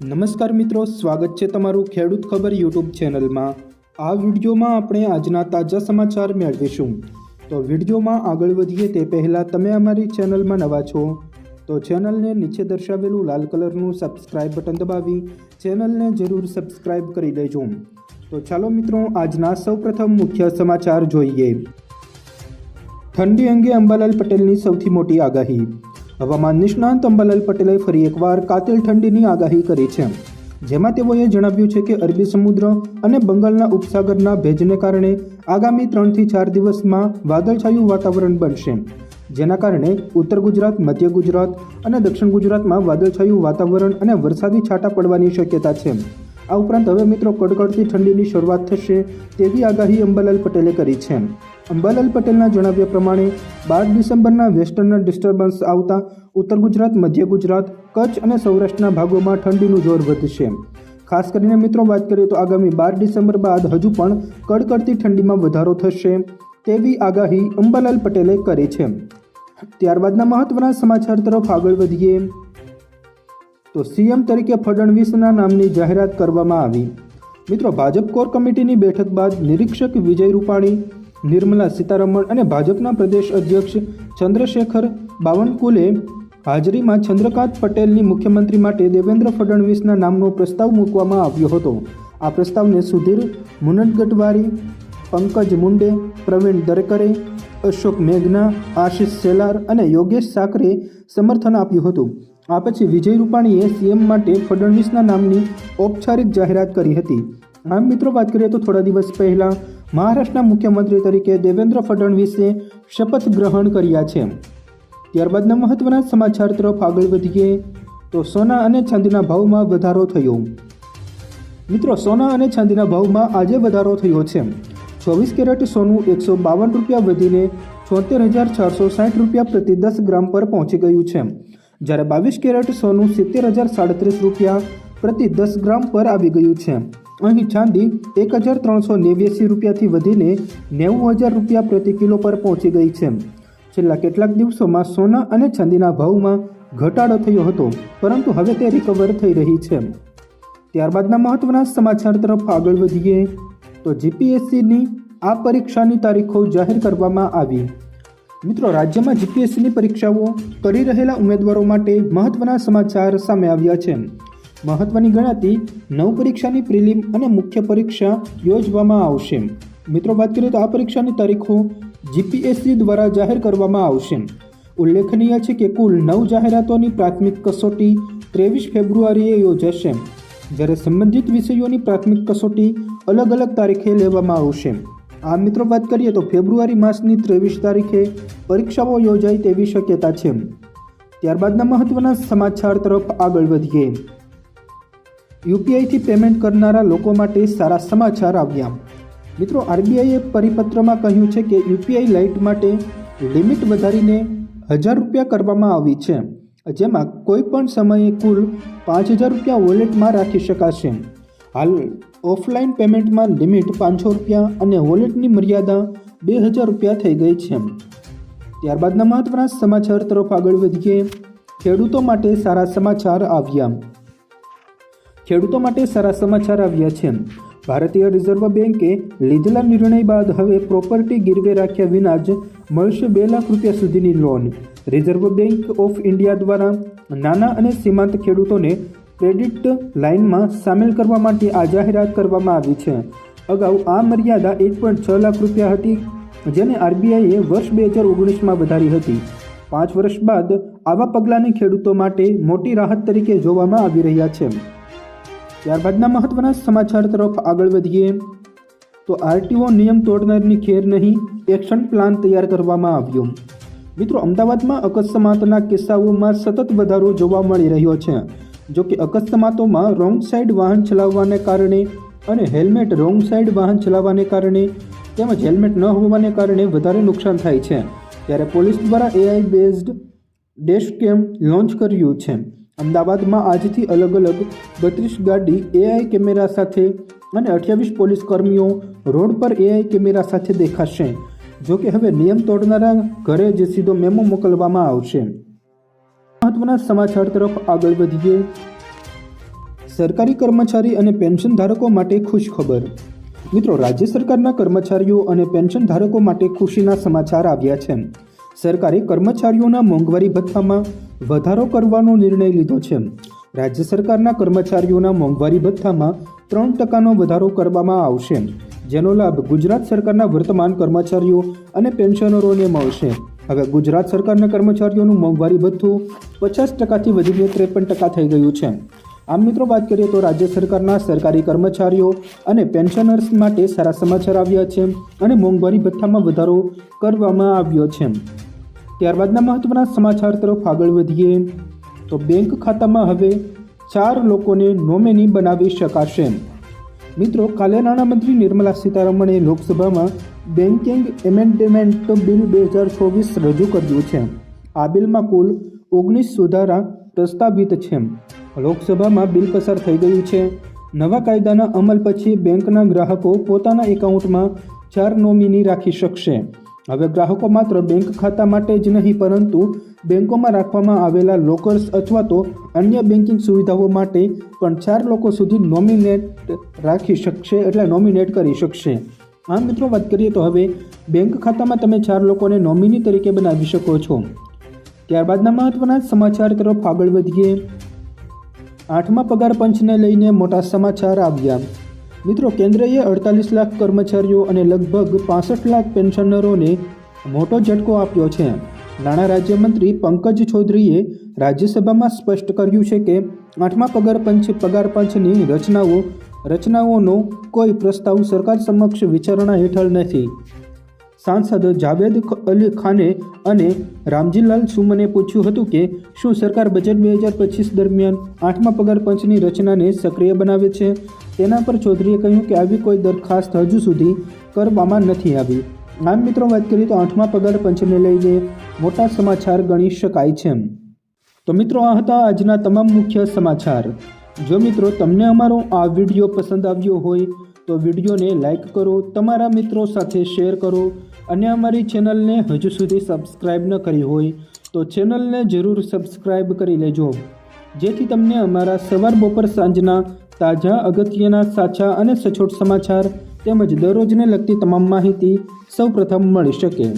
નમસ્કાર મિત્રો, સ્વાગત છે તમારું ખેડૂત ખબર યુટ્યુબ ચેનલમાં. આ વિડીયોમાં આપણે આજના તાજા સમાચાર મેળવીશું. તો વિડીયોમાં આગળ વધીએ તે પહેલાં તમે અમારી ચેનલમાં નવા છો, તો ચેનલને નીચે દર્શાવેલું લાલ કલરનું સબસ્ક્રાઇબ બટન દબાવી ચેનલને જરૂર સબસ્ક્રાઇબ કરી દેજો. તો ચાલો મિત્રો, આજના સૌપ્રથમ મુખ્ય સમાચાર જોઈએ. ઠંડી અંગે અંબાલાલ પટેલની સૌથી મોટી આગાહી. હવામાન નિષ્ણાંત અંબાલાલ પટેલે ફરી એકવાર કાતિલ ઠંડીની આગાહી કરી છે. જેમાં તેઓએ જણાવ્યું છે કે અરબી સમુદ્ર અને બંગાળના ઉપસાગરના ભેજને કારણે આગામી ત્રણથી ચાર દિવસમાં વાદળછાયું વાતાવરણ બનશે. જેના કારણે ઉત્તર ગુજરાત, મધ્ય ગુજરાત અને દક્ષિણ ગુજરાતમાં વાદળછાયું વાતાવરણ અને વરસાદી છાંટા પડવાની શક્યતા છે. આ ઉપરાંત હવે મિત્રો, કડકડતી ઠંડીની શરૂઆત થશે તેવી આગાહી અંબાલાલ પટેલે કરી છે. અંબાલાલ પટેલના જણાવ્યા પ્રમાણે, બાર ડિસેમ્બરના વેસ્ટર્ન ડિસ્ટર્બન્સ આવતા ઉત્તર ગુજરાત, મધ્ય ગુજરાત, કચ્છ અને સૌરાષ્ટ્રના ભાગોમાં ઠંડીનું જોર વધશે. ખાસ કરીને મિત્રો, વાત કરીએ તો આગામી બાર ડિસેમ્બર બાદ હજુ પણ કડકડતી ઠંડીમાં વધારો થશે, તેવી આગાહી અંબાલાલ પટેલે કરી છે. ત્યારબાદના મહત્વના સમાચાર તરફ આગળ વધીએ. તો સીએમ તરીકે ફડણવીસના નામની જાહેરાત કરવામાં આવી. મિત્રો, ભાજપ કોર કમિટીની બેઠક બાદ નિરીક્ષક વિજય રૂપાણી નિર્મલા સીતારમણ અને ભાજપના પ્રદેશ અધ્યક્ષ ચંદ્રશેખર બાવનકુલે હાજરીમાં ચંદ્રકાંત પટેલની મુખ્યમંત્રી માટે દેવેન્દ્ર ફડણવીસના નામનો પ્રસ્તાવ મૂકવામાં આવ્યો હતો. આ પ્રસ્તાવને સુધીર મુનગટવારી પંકજ મુંડે, પ્રવીણ દરકરે, અશોક મેઘના, આશિષ સેલાર અને યોગેશ સાકરે સમર્થન આપ્યું હતું. આ પછી વિજય રૂપાણીએ સીએમ માટે ફડણવીસના નામની ઔપચારિક જાહેરાત કરી હતી. આમ મિત્રો, વાત કરીએ તો થોડા દિવસ પહેલા મહારાષ્ટ્રના મુખ્યમંત્રી તરીકે દેવેન્દ્ર ફડણવીસે શપથ ગ્રહણ કર્યા છે. ત્યારબાદના મહત્વના સમાચાર તરફ આગળ વધીએ, તો સોના અને ચાંદીના ભાવમાં વધારો થયો. મિત્રો, સોના અને ચાંદીના ભાવમાં આજે વધારો થયો છે. ચોવીસ કેરેટ સોનું એકસો બાવન રૂપિયા વધીને છોતેર હજાર ચારસો સાઠ રૂપિયા પ્રતિ દસ ગ્રામ પર પહોંચી ગયું છે. જ્યારે બાવીસ કેરેટ સોનું સિત્તેર હજાર સાડત્રીસ રૂપિયા પ્રતિ દસ ગ્રામ પર આવી ગયું છે. અહીં ચાંદી એક હજાર ત્રણસો નેવ્યાસી રૂપિયાથી વધીને નેવું હજાર રૂપિયા પ્રતિ કિલો પર પહોંચી ગઈ છે. છેલ્લા કેટલાક દિવસોમાં સોના અને ચાંદીના ભાવમાં ઘટાડો થયો હતો, પરંતુ હવે તે રિકવર થઈ રહી છે. ત્યારબાદના મહત્વના સમાચાર તરફ આગળ વધીએ, તો જીપીએસસીની આ પરીક્ષાની તારીખો જાહેર કરવામાં આવી. મિત્રો, રાજ્યમાં જીપીએસસીની પરીક્ષાઓ કરી રહેલા ઉમેદવારો માટે મહત્વના સમાચાર સામે આવ્યા છે. મહત્વની ગણાતી નવ પરીક્ષાની પ્રિલિમ અને મુખ્ય પરીક્ષા યોજવામાં આવશે. મિત્રો, વાત કરીએ તો આ પરીક્ષાની તારીખો જીપીએસસી દ્વારા જાહેર કરવામાં આવશે. ઉલ્લેખનીય છે કે કુલ નવ જાહેરાતોની પ્રાથમિક કસોટી ત્રેવીસ ફેબ્રુઆરીએ યોજાશે. જ્યારે સંબંધિત વિષયોની પ્રાથમિક કસોટી અલગ અલગ તારીખે લેવામાં આવશે. આ મિત્રો, વાત કરીએ તો ફેબ્રુઆરી માસની ત્રેવીસ તારીખે પરીક્ષાઓ યોજાય તેવી શક્યતા છે. ત્યારબાદના મહત્વના સમાચાર તરફ આગળ વધીએ. યુપીઆઈથી પેમેન્ટ કરનારા લોકો માટે સારા સમાચાર આવ્યા. મિત્રો, આરબીઆઈએ પરિપત્રમાં કહ્યું છે કે યુપીઆઈ લાઇટ માટે લિમિટ વધારીને હજાર રૂપિયા કરવામાં આવી છે. જેમાં કોઈ પણ સમયે કુલ પાંચ હજાર રૂપિયા વોલેટમાં રાખી શકાશે. હાલ, ઓફલાઈન પેમેન્ટમાં લિમિટ પાંચસો રૂપિયા અને વોલેટની મર્યાદા બે હજાર રૂપિયા થઈ ગઈ છે. ત્યારબાદના મહત્વના સમાચાર તરફ આગળ વધીએ. ખેડૂતો માટે સારા સમાચાર આવ્યા. ખેડૂતો માટે સારા સમાચાર આવ્યા છે. ભારતીય રિઝર્વ બેન્કે લીધેલા નિર્ણય બાદ હવે પ્રોપર્ટી ગીરવે રાખ્યા વિના જ મળશે બે લાખ રૂપિયા સુધીની loan. Reserve bank of India દ્વારા નાના અને સીમાંત ખેડૂતોને ક્રેડિટ લાઇનમાં સામેલ કરવા માટે આ જાહેરાત કરવામાં આવી છે. અગાઉ આ મર્યાદા એક પોઈન્ટ છ લાખ રૂપિયા હતી, જેને આરબીઆઈએ વર્ષ બે હજાર ઓગણીસમાં વધારી હતી. પાંચ વર્ષ બાદ આવા પગલાંને ખેડૂતો માટે મોટી રાહત તરીકે જોવામાં આવી રહ્યા છે. ત્યારબાદના મહત્વના સમાચાર તરફ આગળ વધીએ. તો આરટીઓ નિયમ તોડનારની ખેર નહીં, એક્શન પ્લાન તૈયાર કરવામાં આવ્યો. મિત્રો, અમદાવાદમાં અકસ્માતના કિસ્સાઓમાં સતત વધારો જોવા મળી રહ્યો છે. જો કે અકસ્માતોમાં રોંગ સાઈડ વાહન ચલાવવાને કારણે અને હેલ્મેટ રોંગ સાઈડ વાહન ચલાવવાને કારણે તેમજ હેલ્મેટ ન હોવાને કારણે વધારે નુકસાન થાય છે. ત્યારે પોલીસ દ્વારા AI based dash cam launch કર્યું છે. અમદાવાદમાં આજથી અલગ અલગ બત્રીસ ગાડી એઆઈ કેમેરા સાથે અને અઠ્યાવીસ પોલીસ કર્મીઓ રોડ પર એઆઈ કેમેરા સાથે દેખાશે. જો કે હવે નિયમ તોડનારા ઘરે જ સીધો મેમો મોકલવામાં આવશે. મહત્વના સમાચાર તરફ આગળ વધીએ. સરકારી કર્મચારી અને પેન્શન ધારકો માટે ખુશ ખબર. મિત્રો, રાજ્ય સરકારના કર્મચારીઓ અને પેન્શન ધારકો માટે ખુશીના સમાચાર આવ્યા છે. સરકારે કર્મચારીઓના મોંઘવારી ભથ્થામાં વધારો કરવાનો નિર્ણય લીધો છે. રાજ્ય સરકારના કર્મચારીઓના મોંઘવારી ભથ્થામાં ત્રણ ટકાનો વધારો કરવામાં આવશે. જેનો લાભ ગુજરાત સરકારના વર્તમાન કર્મચારીઓ અને પેન્શનરોને મળશે. હવે ગુજરાત સરકારના કર્મચારીઓનું મોંઘવારી ભથ્થું પચાસ ટકાથી વધીને ત્રેપન ટકા થઈ ગયું છે. આમ મિત્રો વાત કરીએ તો રાજ્ય સરકારના સરકારી કર્મચારીઓ અને પેન્શનર્સ માટે સારા સમાચાર આવ્યા છે અને મોંઘવારી ભથ્થામાં વધારો કરવામાં આવ્યો છે. ત્યારબાદના મહત્વના સમાચાર તરફ આગળ વધીએ, તો બેંક ખાતામાં હવે ચાર લોકોને નોમિની બનાવી શકાશે. મિત્રો, કાલે નાણામંત્રી નિર્મલા સીતારમણે લોકસભામાં બેન્કિંગ એમેન્ડમેન્ટ બિલ બે હજાર ચોવીસ રજૂ કર્યું છે. આ બિલમાં કુલ ઓગણીસ સુધારા પ્રસ્તાવિત છે. લોકસભામાં બિલ પસાર થઈ ગયું છે. નવા કાયદાના અમલ પછી બેંકના ગ્રાહકો પોતાના એકાઉન્ટમાં ચાર નોમિની રાખી શકશે. હવે ગ્રાહકો માત્ર બેંક ખાતા માટે જ નહીં, પરંતુ બેંકોમાં રાખવામાં આવેલા લોકર્સ અથવા તો અન્ય બેન્કિંગ સુવિધાઓ માટે પણ ચાર લોકો સુધી નોમિનેટ રાખી શકશે, એટલે નોમિનેટ કરી શકશે. આમ મિત્રો, વાત કરીએ તો હવે બેંક ખાતામાં તમે ચાર લોકોને નોમિની તરીકે બનાવી શકો છો. ત્યારબાદના મહત્વના સમાચાર તરફ આગળ વધીએ. આઠમા પગાર પંચને લઈને મોટા સમાચાર આવ્યા. મિત્રો, કેન્દ્રએ અડતાલીસ લાખ કર્મચારીઓ અને લગભગ પાસઠ લાખ પેન્શનરોને મોટો ઝટકો આપ્યો છે. નાણાં રાજ્યમંત્રી પંકજ ચૌધરીએ રાજ્યસભામાં સ્પષ્ટ કર્યું છે કે, આઠમા પગાર પંચ, પગાર પંચની રચનાઓ, રચનાઓનો કોઈ પ્રસ્તાવ સરકાર સમક્ષ વિચારણા હેઠળ નથી. સાંસદ જાવેદ અલી ખાને અને રામજીલાલ સુમને પૂછ્યું હતું કે શું સરકાર બજેટ બે હજાર પચીસ દરમિયાન આઠમા પગાર પંચની રચનાને સક્રિય બનાવે છે? તેના પર ચૌધરીએ કહ્યું કે આવી કોઈ દરખાસ્ત હજુ સુધી કરવામાં નથી આવી. આમ મિત્રો, વાત કરીએ તો આઠમા પગાર પંચને લઈને મોટા સમાચાર ગણી શકાય છે. તો મિત્રો, આ હતા આજના તમામ મુખ્ય સમાચાર. જો મિત્રો, તમને અમારો આ વીડિયો પસંદ આવ્યો હોય તો વિડીયોને લાઈક કરો, તમારા મિત્રો સાથે શેર કરો અને અમારી ચેનલને હજુ સુધી સબસ્ક્રાઈબ ન કરી હોય તો ચેનલને જરૂર સબસ્ક્રાઈબ કરી લેજો. જેથી તમને અમારા સવાર બપોર સાંજના તાજા અગત્યના સાચા અને સચોટ સમાચાર તેમજ દરરોજને લગતી તમામ માહિતી સૌપ્રથમ મળી શકે.